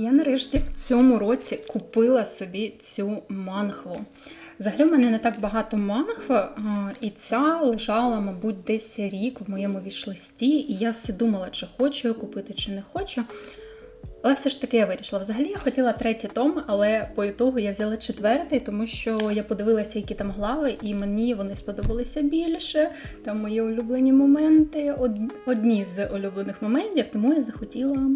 Я нарешті в цьому році купила собі цю манхву. Взагалі, в мене не так багато манхв, і ця лежала, мабуть, десь рік в моєму вішлисті, і я все думала, чи хочу я купити, чи не хочу. Але все ж таки я вирішила. Взагалі я хотіла третій том, але по ітогу я взяла четвертий, тому що я подивилася, які там глави, і мені вони сподобалися більше. Там мої улюблені моменти, одні з улюблених моментів, тому я захотіла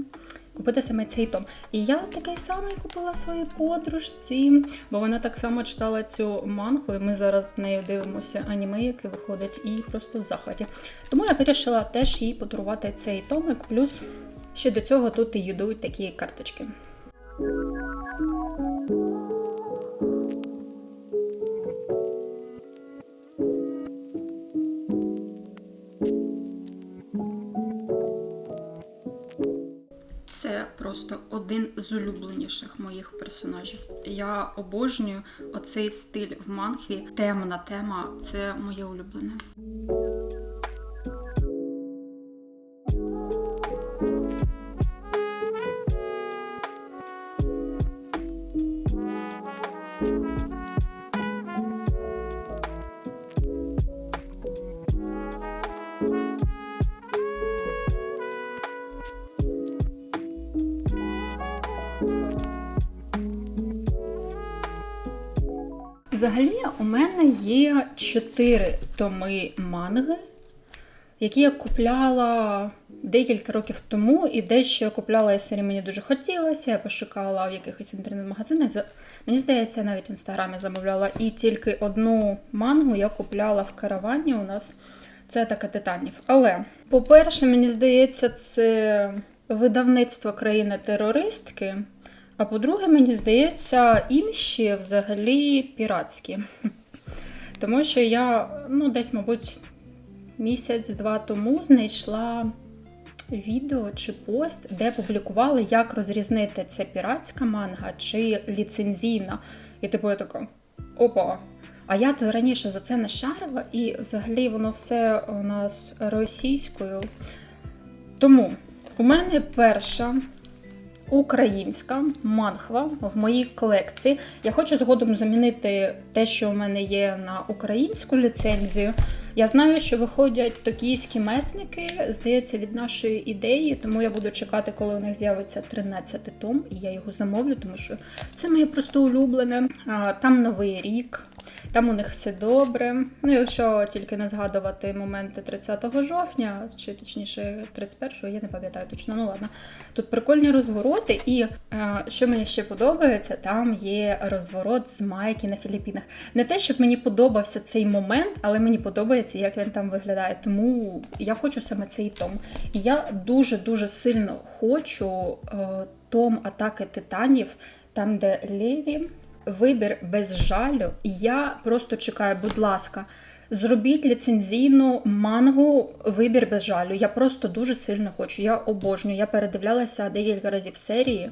купити саме цей том. І я такий самий купила своїй подружці, бо вона так само читала цю манху, і ми зараз з нею дивимося аніме, яке виходить, і просто в захваті. Тому я вирішила теж їй подарувати цей томик, плюс ще до цього тут і йдуть такі карточки. З улюбленіших моїх персонажів. Я обожнюю оцей стиль в манхві. Темна тема це моє улюблене. Взагалі, у мене є чотири томи манги, які я купляла декілька років тому, і дещо я купляла і серії мені дуже хотілося. Я пошукала в якихось інтернет-магазинах. Мені здається, я навіть в інстаграмі замовляла. І тільки одну мангу я купляла в каравані. У нас це така титанів. Але, по-перше, мені здається, це видавництво країни-терористки. А по-друге, мені здається, інші взагалі піратські. Тому що я, ну, десь, мабуть, місяць-два тому знайшла відео чи пост, де публікували, як розрізнити це піратська манга чи ліцензійна. І типу я така, опа. А я то раніше за це не шарила, і взагалі воно все у нас російською. Тому у мене перша українська манхва в моїй колекції. Я хочу згодом замінити те, що у мене є на українську ліцензію. Я знаю, що виходять токійські месники, здається, від нашої ідеї, тому я буду чекати, коли у них з'явиться 13 том, і я його замовлю, тому що це моє просто улюблене. Там новий рік. Там у них все добре. Ну, якщо тільки не згадувати моменти 30 жовтня, чи точніше 31-го, я не пам'ятаю точно. Ну ладно. Тут прикольні розвороти, і е, що мені ще подобається, там є розворот з майки на Філіппінах. Не те, щоб мені подобався цей момент, але мені подобається, як він там виглядає. Тому я хочу саме цей том. І я дуже дуже сильно хочу е, том атаки титанів, там, де Леві вибір без жалю. Я просто чекаю, будь ласка, зробіть ліцензійну мангу вибір без жалю. Я просто дуже сильно хочу. Я обожнюю. Я передивлялася декілька разів серії.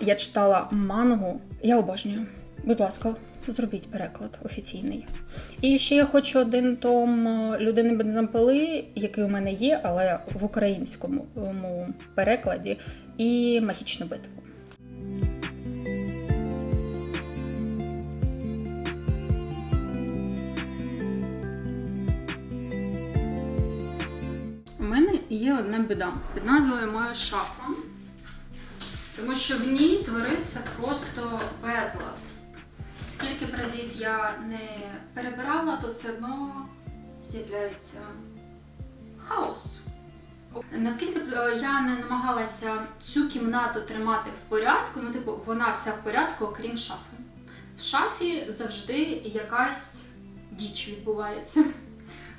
Я читала мангу. Я обожнюю. Будь ласка. Зробіть переклад офіційний. І ще я хочу один том е, людини бензопили, який у мене є, але в українському перекладі, і магічну битву. Є одна біда під назвою Моя шафа, тому що в ній твориться просто безлад. Скільки б разів я не перебирала, то все одно з'являється хаос. Наскільки б е, я не намагалася цю кімнату тримати в порядку, ну, типу, вона вся в порядку, окрім шафи. В шафі завжди якась діч відбувається.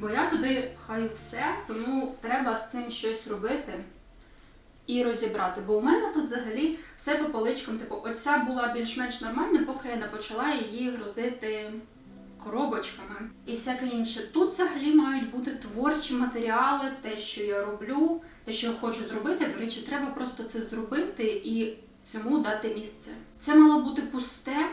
Бо я туди пхаю все, тому треба з цим щось робити і розібрати. Бо у мене тут взагалі все по поличкам. Типу, оця була більш-менш нормальна, поки я не почала її грузити коробочками і всяке інше. Тут взагалі мають бути творчі матеріали, те, що я роблю, те, що я хочу зробити. До речі, треба просто це зробити і цьому дати місце. Це мало бути пусте,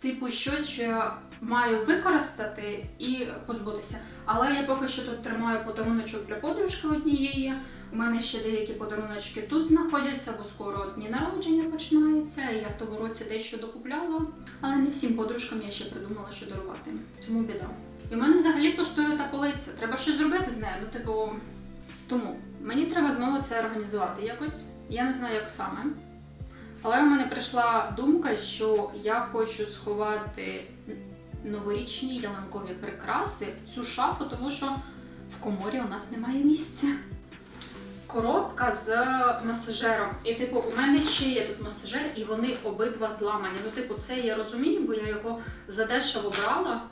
типу щось, що я маю використати і позбутися. Але я поки що тут тримаю подаруночок для подружки однієї. У мене ще деякі подаруночки тут знаходяться, бо скоро дні народження починаються, і я в тому році дещо докупляла. Але не всім подружкам я ще придумала, що дарувати. Цьому біда. І в мене взагалі пустує та полиця. Треба щось зробити з нею. Ну, типу, тому мені треба знову це організувати якось. Я не знаю, як саме. Але в мене прийшла думка, що я хочу сховати новорічні ялинкові прикраси в цю шафу, тому що в коморі у нас немає місця. Коробка з масажером. І, типу, у мене ще є тут масажер, і вони обидва зламані. Ну, типу, це я розумію, бо я його задешево брала.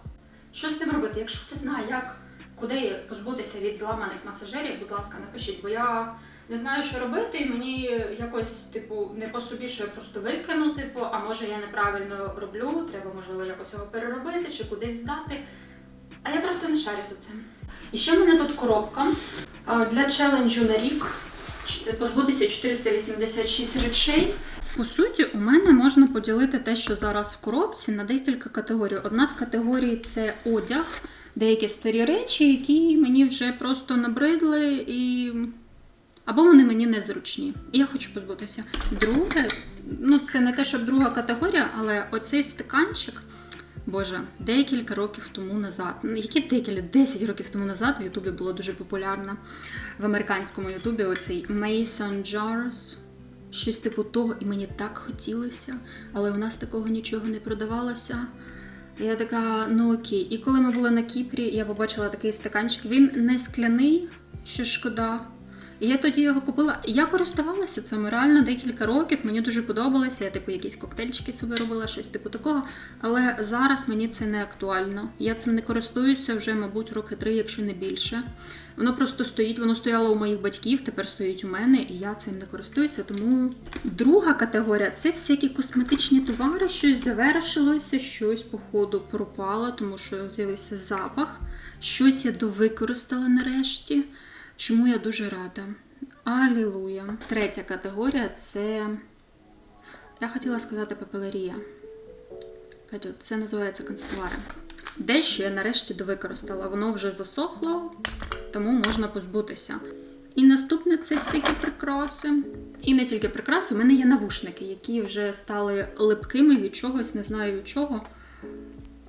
Що з цим робити? Якщо хтось знає, як куди позбутися від зламаних масажерів, будь ласка, напишіть, бо я не знаю, що робити, і мені якось, типу, не по собі, що я просто викину, типу, а може я неправильно роблю, треба, можливо, якось його переробити чи кудись здати. А я просто не шарю за цим. І ще в мене тут коробка е, для челенджу на рік позбутися 486 речей. По суті, у мене можна поділити те, що зараз в коробці, на декілька категорій. Одна з категорій це одяг, деякі старі речі, які мені вже просто набридли і. Або вони мені незручні. І я хочу позбутися. Друге, ну це не те, щоб друга категорія, але оцей стаканчик. Боже, декілька років тому назад, ну які декілька, 10 років тому назад в Ютубі було дуже популярно в американському Ютубі оцей Mason Jars. Щось типу того, і мені так хотілося, але у нас такого нічого не продавалося. Я така, ну окей. І коли ми були на Кіпрі, я побачила такий стаканчик. Він не скляний, що шкода. І я тоді його купила. Я користувалася цим реально декілька років. Мені дуже подобалося. Я типу якісь коктейльчики собі робила, щось типу такого. Але зараз мені це не актуально. Я цим не користуюся вже, мабуть, роки три, якщо не більше. Воно просто стоїть, воно стояло у моїх батьків, тепер стоїть у мене, і я цим не користуюся. Тому друга категорія це всякі косметичні товари, щось завершилося, щось, походу, пропало, тому що з'явився запах. Щось я довикористала нарешті. Чому я дуже рада. Алілуя. Третя категорія це. Я хотіла сказати папелерія. Це називається канцтовари. Дещо я нарешті довикористала. Воно вже засохло, тому можна позбутися. І наступне це всякі прикраси. І не тільки прикраси, у мене є навушники, які вже стали липкими від чогось, не знаю від чого.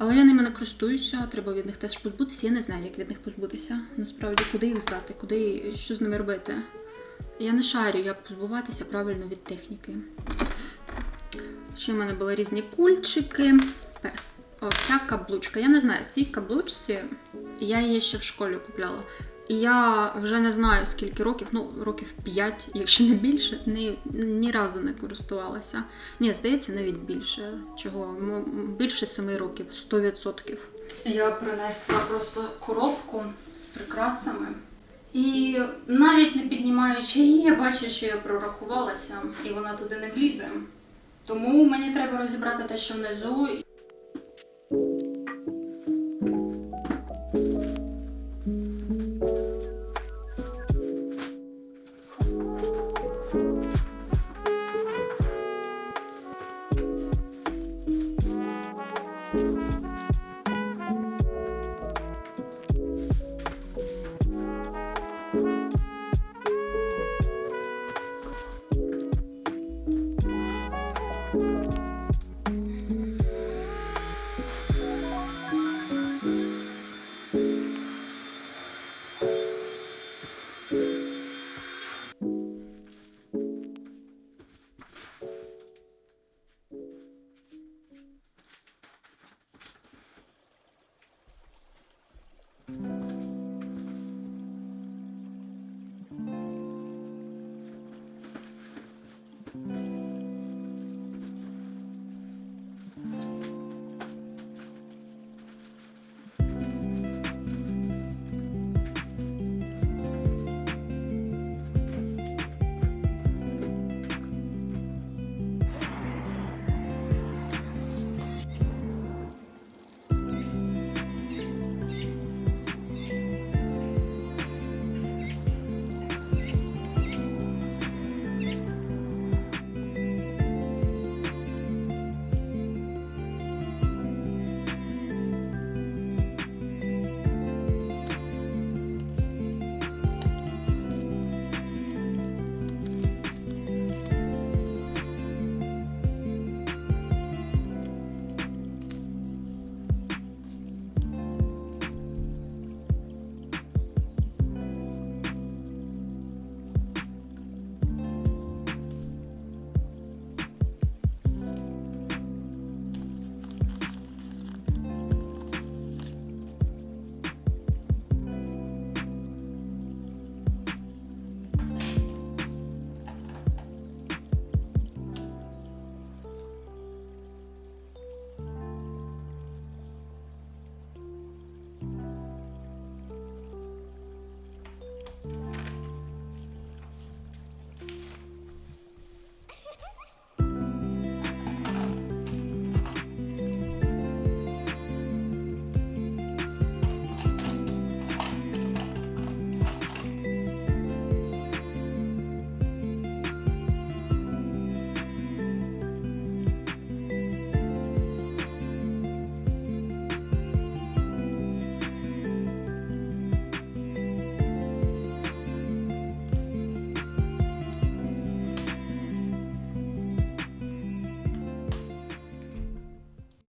Але я ними не користуюся, треба від них теж позбутися. Я не знаю, як від них позбутися. Насправді, куди їх здати, куди, що з ними робити. Я не шарю, як позбуватися правильно від техніки. Ще в мене були різні кульчики. Оця каблучка. Я не знаю, цій каблучці я її ще в школі купляла. І я вже не знаю скільки років, ну років 5, якщо не більше, ні, ні разу не користувалася. Ні, здається, навіть більше. Чого? Більше 7 років, 100%. Я принесла просто коробку з прикрасами. І навіть не піднімаючи її, я бачу, що я прорахувалася, і вона туди не влізе. Тому мені треба розібрати те, що внизу.